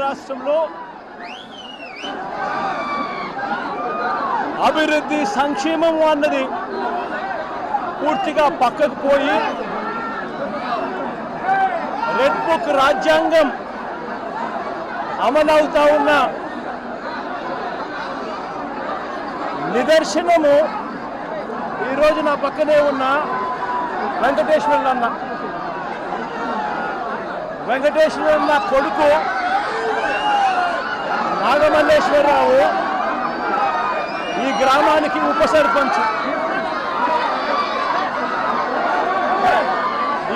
రాష్ట్రంలో అభివృద్ధి సంక్షేమం అన్నది పూర్తిగా పక్కకు పోయి రెడ్ బుక్ రాజ్యాంగం అమలవుతా ఉన్న నిదర్శనము ఈరోజు నా పక్కనే ఉన్న వెంకటేశ్వరుడు అన్న వెంకటేశ్వరుడు అన్న కొడుకు నాగమల్లేశ్వరరావు ఈ గ్రామానికి ఉప సర్పంచ్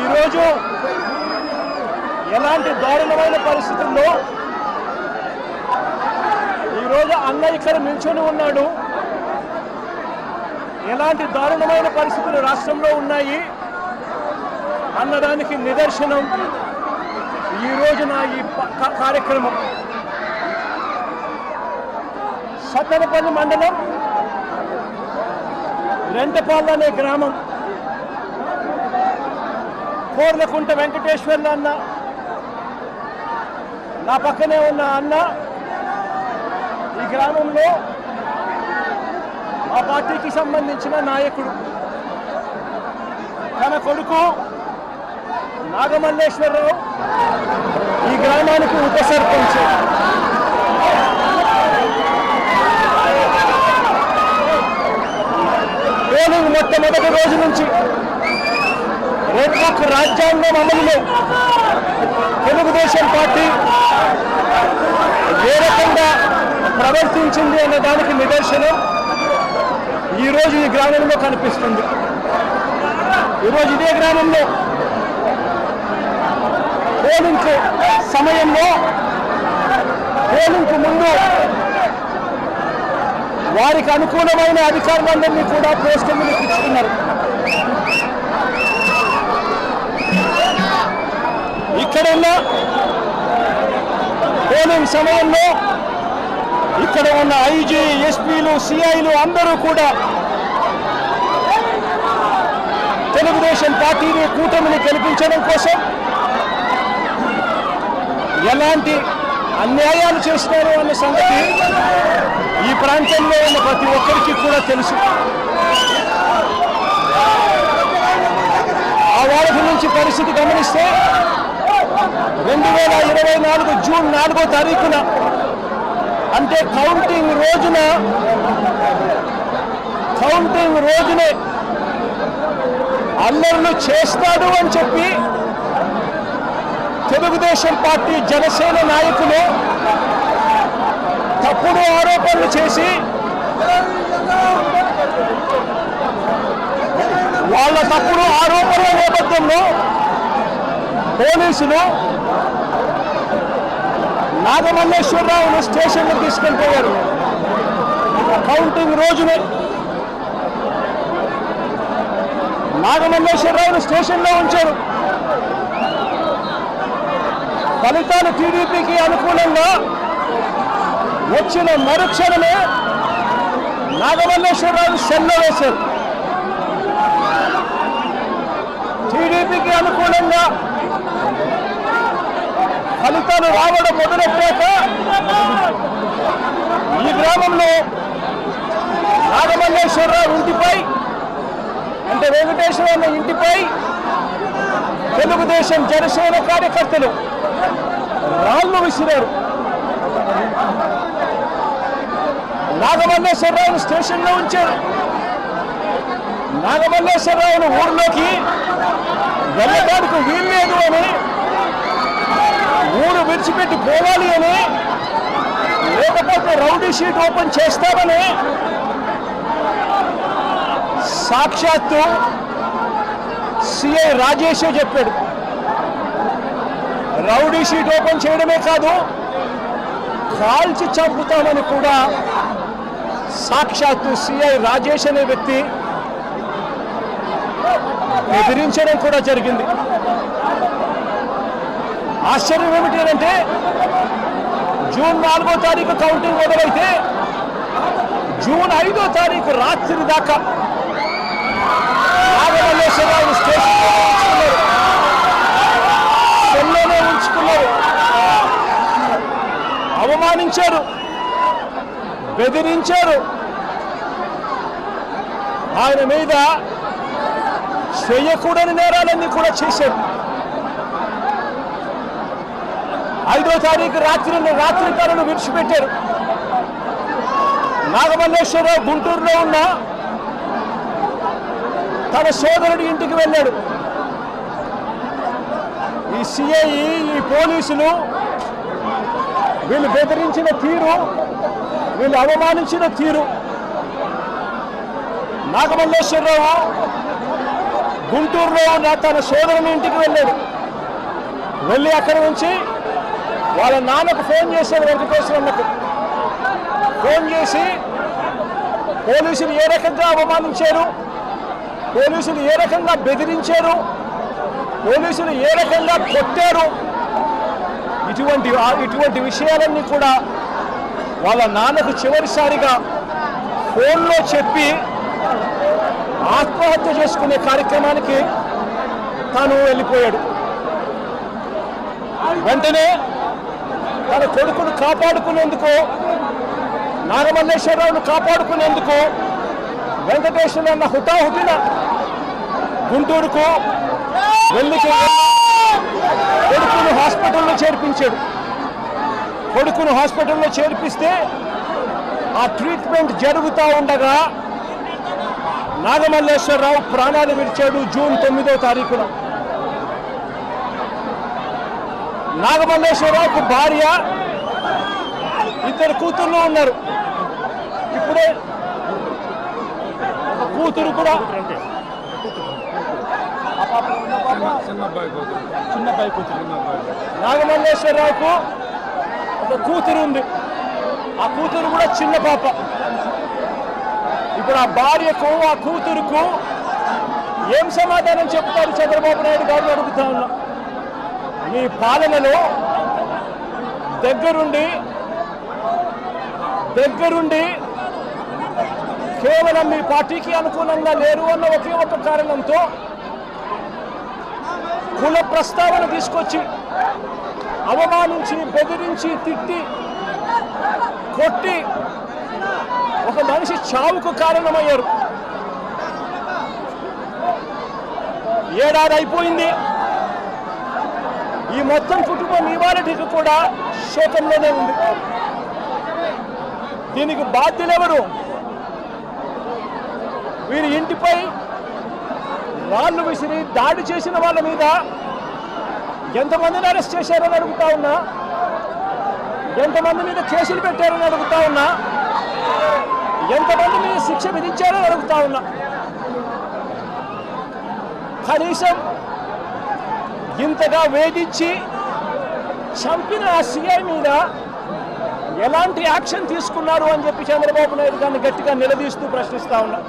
ఈరోజు ఎలాంటి దారుణమైన పరిస్థితుల్లో ఈరోజు అన్నయ్య ఇక్కడ నిల్చొని ఉన్నాడు. ఎలాంటి దారుణమైన పరిస్థితులు రాష్ట్రంలో ఉన్నాయి అన్నదానికి నిదర్శనం. ఈ నా ఈ కార్యక్రమం. సత్తనపల్లి మండలం రెంటపాళ్ళు అనే గ్రామం. కోర్లకుంట వెంకటేశ్వర్లు అన్న నా పక్కనే ఉన్న అన్న ఈ గ్రామంలో ఆ పార్టీకి సంబంధించిన నాయకుడు. తన కొడుకు నాగమల్లేశ్వరరావు ఈ గ్రామానికి ఉప సర్పంచ్ పోలింగ్ మొట్టమొదటి రోజు నుంచి రెడ్ బుక్ రాజ్యాంగం అమలులో తెలుగుదేశం పార్టీ ఏ రకంగా ప్రవర్తించింది అనే దానికి నిదర్శనం ఈరోజు ఈ గ్రామంలో కనిపిస్తుంది. ఈరోజు ఇదే గ్రామంలో పోలింగ్ సమయంలో పోలింగ్ ముందు వారికి అనుకూలమైన అధికారులందరినీ కూడా పోస్టులు ఇచ్చుకున్నారు ఇక్కడ ఉన్న పోలింగ్ సమయంలో ఇక్కడ ఉన్న ఐజీ ఎస్పీలు సిఐలు అందరూ కూడా తెలుగుదేశం పార్టీని కూటమిని గెలిపించడం కోసం ఎలాంటి అన్యాయాలు చేస్తున్నారు అన్న సంగతి ఈ ప్రాంతంలో ఉన్న ప్రతి ఒక్కరికి కూడా తెలుసు. ఆ వాడక నుంచి పరిస్థితి గమనిస్తే రెండు వేల ఇరవై నాలుగు జూన్ నాలుగో తారీఖున అంటే కౌంటింగ్ రోజున కౌంటింగ్ రోజునే అల్లర్లు చేస్తాడు అని చెప్పి తెలుగుదేశం పార్టీ జనసేన నాయకులు తప్పుడు ఆరోపణలు చేసి వాళ్ళ తప్పుడు ఆరోపణల నేపథ్యంలో పోలీసులు నాగమల్లేశ్వరరావును స్టేషన్లో తీసుకెళ్ళిపోయారు. కౌంటింగ్ రోజునే నాగమల్లేశ్వరరావును స్టేషన్లో ఉంచారు. ఫలితాలు టీడీపీకి అనుకూలంగా వచ్చిన మరుక్షణమే నాగమల్లేశ్వరరావు సెల్లో వేశారు. టీడీపీకి అనుకూలంగా ఫలితాలు రావడం మొదలెట్టాక ఈ గ్రామంలో నాగమల్లేశ్వరరావు ఇంటిపై అంటే వెంకటేశ్వర ఇంటిపై తెలుగుదేశం జనసేన కార్యకర్తలు రాళ్ళు విసిరారు నాగమల్లేశ్వరరావును స్టేషన్లో ఉంచారు. నాగమల్లేశ్వరరావును ఊర్లోకి వెళ్ళడానికి వీల్లేదు అని ఊరు విడిచిపెట్టి పోవాలి అని లేకపోతే రౌడీ షీట్ ఓపెన్ చేస్తామని సాక్షాత్తు సిఐ రాజేషే చెప్పాడు. రౌడీ షీట్ ఓపెన్ చేయడమే కాదు కాల్చి చంపుతామని కూడా సాక్షాత్తు సిఐ రాజేష్ అనే వ్యక్తి బెదిరించడం కూడా జరిగింది. ఆశ్చర్యం ఏమిటి అంటే జూన్ నాలుగో తారీఖు కౌంటింగ్ మొదలైతే జూన్ ఐదో తారీఖు రాత్రి దాకా నాగమల్లేశ్వరరావు స్టేషన్ చేస్తున్నారు అవమానించారు. బెదిరించారు. ఆయన మీద చేయకూడని నేరాలన్నీ కూడా చేశారు. ఐదో తారీఖు రాత్రి రాత్రి తనను విడిచిపెట్టారు. నాగమల్లేశ్వరరావు గుంటూరులో ఉన్న తన సోదరుడి ఇంటికి వెళ్ళాడు. సిఐ ఈ పోలీసులు వీళ్ళు బెదిరించిన తీరు వీళ్ళు అవమానించిన తీరు. నాగమల్లేశ్వరరావు గుంటూరులో ఉన్న తన సోదరుని ఇంటికి వెళ్ళాడు. వెళ్ళి అక్కడి నుంచి వాళ్ళ నాన్నకు ఫోన్ చేశాడు వెంకటేశ్వరన్నకు ఫోన్ చేసి పోలీసులు ఏ రకంగా అవమానించారు? పోలీసులు ఏ రకంగా బెదిరించారు? పోలీసులు ఏ రకంగా కొట్టారు? ఇటువంటి ఆ- ఇటువంటి విషయాలన్నీ కూడా వాళ్ళ నాన్నకు చివరిసారిగా ఫోన్లో చెప్పి ఆత్మహత్య చేసుకునే కార్యక్రమానికి తాను వెళ్ళిపోయాడు. వెంటనే తన కొడుకును కాపాడుకునేందుకు నాగమల్లేశ్వరరావును కాపాడుకునేందుకు వెంకటేశ్వర అన్న హుటాహుటిన గుంటూరుకు వెళ్ళి కొడుకును హాస్పిటల్లో చేర్పించాడు. కొడుకును హాస్పిటల్లో చేర్పిస్తే ఆ ట్రీట్మెంట్ జరుగుతూ ఉండగా నాగమల్లేశ్వరరావు ప్రాణాలు విడిచాడు జూన్ తొమ్మిదో తారీఖున. నాగమల్లేశ్వరరావుకు భార్య ఇద్దరు కూతుర్లు ఉన్నారు. ఇప్పుడే కూతురు కూడా చిన్న అబ్బాయి కూతురు చిన్న కూతురు నాగమల్లేశ్వరరావుకు ఒక కూతురు ఉంది. ఆ కూతురు కూడా చిన్న పాప. ఇప్పుడు ఆ భార్యకు ఆ కూతురుకు ఏం సమాధానం చెప్తారు చంద్రబాబు నాయుడు గారిని అడుగుతా ఉన్నా. మీ పాలనలో దగ్గరుండి దగ్గరుండి కేవలం మీ పార్టీకి అనుకూలంగా లేరు అన్న ఒకే ఒక కారణంతో కుల ప్రస్తావన తీసుకొచ్చి అవమానించి బెదిరించి తిట్టి కొట్టి ఒక మనిషి చావుకు కారణమయ్యారు. ఏడాది అయిపోయింది. ఈ మొత్తం కుటుంబం ఇవాళకి కూడా శోకంలోనే ఉంది. దీనికి బాధ్యులెవరు? వీరి ఇంటిపై వాళ్ళు విసిరి దాడి చేసిన వాళ్ళ మీద ఎంతమందిని అరెస్ట్ చేశారని అడుగుతా ఉన్నా. ఎంతమంది మీద కేసులు పెట్టారని అడుగుతా ఉన్నా. ఎంతమంది మీద శిక్ష విధించారని అడుగుతా ఉన్నా. కనీసం ఇంతగా వేధించి చంపిన ఆ సిఐ మీద ఎలాంటి యాక్షన్ తీసుకున్నారు అని చెప్పి చంద్రబాబు నాయుడు గారిని గట్టిగా నిలదీస్తూ ప్రశ్నిస్తా ఉన్నా.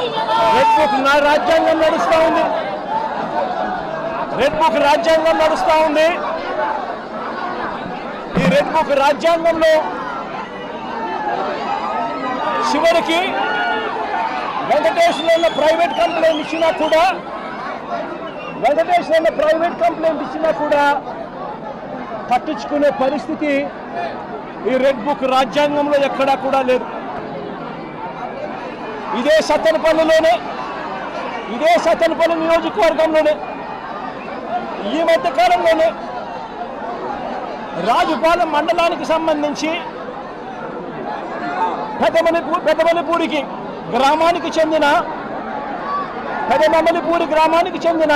రెడ్ బుక్ నా రాజ్యాంగం నడుస్తూ ఉంది. రెడ్ బుక్ రాజ్యాంగం నడుస్తూ ఉంది. ఈ రెడ్ బుక్ రాజ్యాంగంలో చివరికి వెంకటేశ్వర ప్రైవేట్ కంప్లైంట్ ఇచ్చినా కూడా వెంకటేశ్వర ప్రైవేట్ కంప్లైంట్ ఇచ్చినా కూడా పట్టించుకునే పరిస్థితి ఈ రెడ్ బుక్ రాజ్యాంగంలో ఎక్కడా కూడా లేదు. ఇదే సత్తెనపల్లిలోనే ఇదే సత్తెనపల్లి నియోజకవర్గంలోనే ఈ మధ్య కాలంలోనే రాజుపాలెం మండలానికి సంబంధించి పెదమలిపూ పెదమలిపూడికి గ్రామానికి చెందిన పెదమలిపూడి గ్రామానికి చెందిన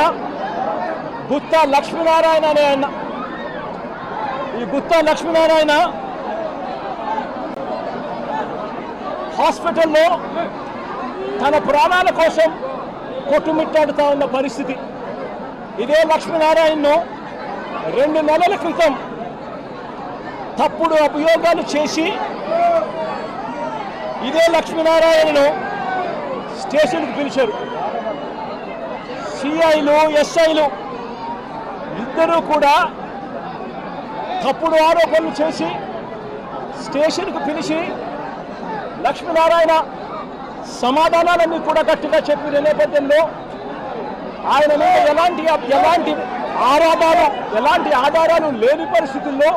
గుత్తా లక్ష్మీనారాయణ అనే ఆయన ఈ గుత్తా లక్ష్మీనారాయణ హాస్పిటల్లో తన ప్రాణాల కోసం కొట్టుమిట్టాడుతా ఉన్న పరిస్థితి. ఇదే లక్ష్మీనారాయణను రెండు నెలల క్రితం తప్పుడు అభియోగాలు చేసి ఇదే లక్ష్మీనారాయణను స్టేషన్కి పిలిచారు. సిఐలు ఎస్ఐలు ఇద్దరూ కూడా తప్పుడు ఆరోపణలు చేసి స్టేషన్కు పిలిచి లక్ష్మీనారాయణ సమాధానాలన్నీ కూడా గట్టిగా చెప్పిన నేపథ్యంలో ఆయన మీద ఎలాంటి ఎలాంటి ఆరాధార ఎలాంటి ఆధారాలు లేని పరిస్థితుల్లో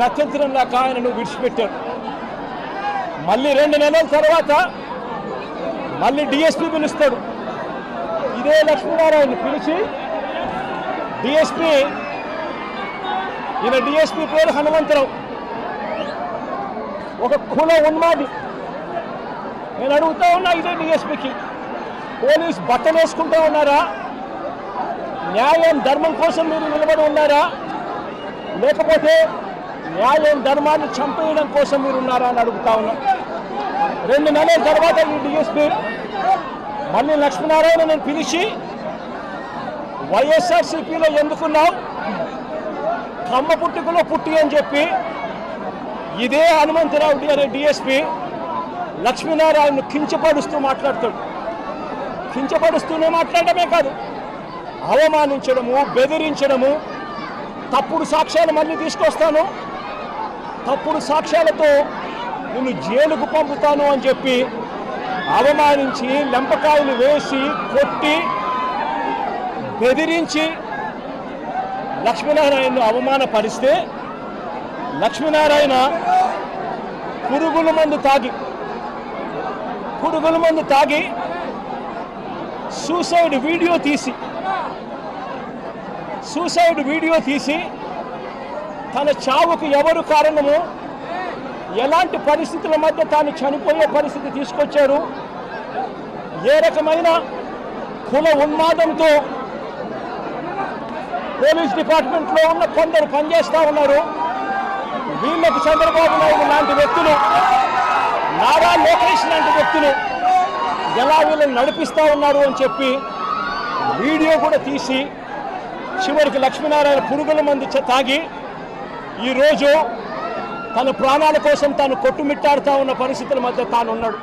గత్యంతరంగా ఆయనను విడిచిపెట్టారు. మళ్ళీ రెండు నెలల తర్వాత మళ్ళీ డిఎస్పీ పిలుస్తాడు. ఇదే లక్ష్మీనారాయణ పిలిచి డిఎస్పీ ఈయన డిఎస్పీ పేరు హనుమంతరావు. ఒక కుల ఉన్మాది. నేను అడుగుతా ఉన్నా ఇదే డిఎస్పీకి పోలీస్ బట్టలు వేసుకుంటూ ఉన్నారా? న్యాయం ధర్మం కోసం మీరు నిలబడి ఉన్నారా? లేకపోతే న్యాయం ధర్మాన్ని చంపేయడం కోసం మీరు ఉన్నారా అని అడుగుతా ఉన్నా. రెండు నెలల తర్వాత ఈ డిఎస్పీ మళ్ళీ లక్ష్మీనారాయణ నేను పిలిచి వైఎస్ఆర్సీపీలో ఎందుకున్నావు? కమ్మ పుట్టుకలో పుట్టి అని చెప్పి ఇదే హనుమంతరావు డి- అనే డిఎస్పీ లక్ష్మీనారాయణను కించపరుస్తూ మాట్లాడతాడు. కించపరుస్తూనే మాట్లాడమే కాదు అవమానించడము బెదిరించడము తప్పుడు సాక్ష్యాలు మళ్ళీ తీసుకొస్తాను. తప్పుడు సాక్ష్యాలతో నిన్ను జైలుకు పంపుతాను అని చెప్పి అవమానించి లెంపకాయలు వేసి కొట్టి బెదిరించి లక్ష్మీనారాయణను అవమానపరిస్తే లక్ష్మీనారాయణ పురుగుల మందు తాగి పురుగుల మందు తాగి సూసైడ్ వీడియో తీసి సూసైడ్ వీడియో తీసి తన చావుకు ఎవరు కారణము? ఎలాంటి పరిస్థితుల మధ్య తాను చనిపోయే పరిస్థితి తీసుకొచ్చారు? ఏ రకమైన కుల ఉన్మాదంతో పోలీస్ డిపార్ట్మెంట్లో ఉన్న కొందరు పనిచేస్తూ ఉన్నారు. వీళ్ళకు చంద్రబాబు నాయుడు లాంటి వ్యక్తులు నారా లోకేష్ లాంటి వ్యక్తులు ఎలా వీళ్ళని నడిపిస్తూ ఉన్నారు అని చెప్పి వీడియో కూడా తీసి చివరికి లక్ష్మీనారాయణ పురుగుల మంది తాగి ఈరోజు తన ప్రాణాల కోసం తాను కొట్టుమిట్టాడుతూ ఉన్న పరిస్థితుల మధ్య తాను ఉన్నాడు